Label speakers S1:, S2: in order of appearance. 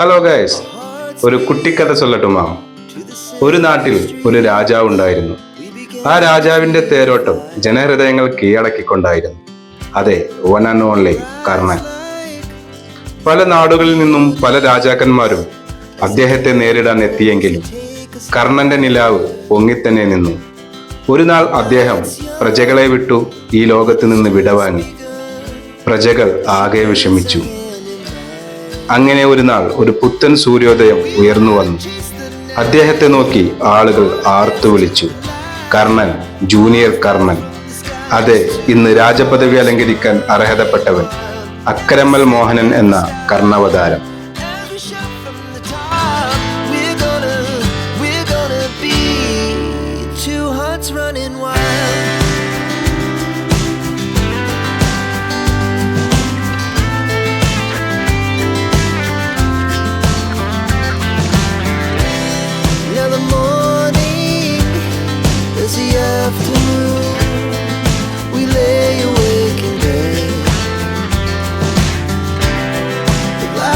S1: Hello guys ഒരു കുട്ടിക്കഥ ചൊല്ലട്ടുമാ ഒരു നാട്ടിൽ ഒരു രാജാവ് ഉണ്ടായിരുന്നു. ആ രാജാവിന്റെ തേരോട്ടം ജനഹൃദയങ്ങൾ കീഴടക്കിക്കൊണ്ടായിരുന്നു. അതെ വൺ ആൻഡ് ഓൺലി കർണൻ. പല നാടുകളിൽ നിന്നും പല രാജാക്കന്മാരും അദ്ദേഹത്തെ നേരിടാൻ എത്തിയെങ്കിലും കർണന്റെ നിലാവ് പൊങ്ങിത്തന്നെ നിന്നു. ഒരു നാൾ അദ്ദേഹം പ്രജകളെ വിട്ടു ഈ ലോകത്ത് നിന്ന് വിടവാങ്ങി. പ്രജകൾ ആകെ വിഷമിച്ചു. അങ്ങനെ ഒരു നാൾ ഒരു പുത്തൻ സൂര്യോദയം ഉയർന്നു വന്നു. അദ്ദേഹത്തെ നോക്കി ആളുകൾ ആർത്തു വിളിച്ചു. കർണൻ ജൂനിയർ കർണൻ. അതെ ഇന്ന് രാജപദവി അലങ്കരിക്കാൻ അർഹതപ്പെട്ടവൻ അക്കരമ്മൽ മോഹനൻ എന്ന കർണവതാരം.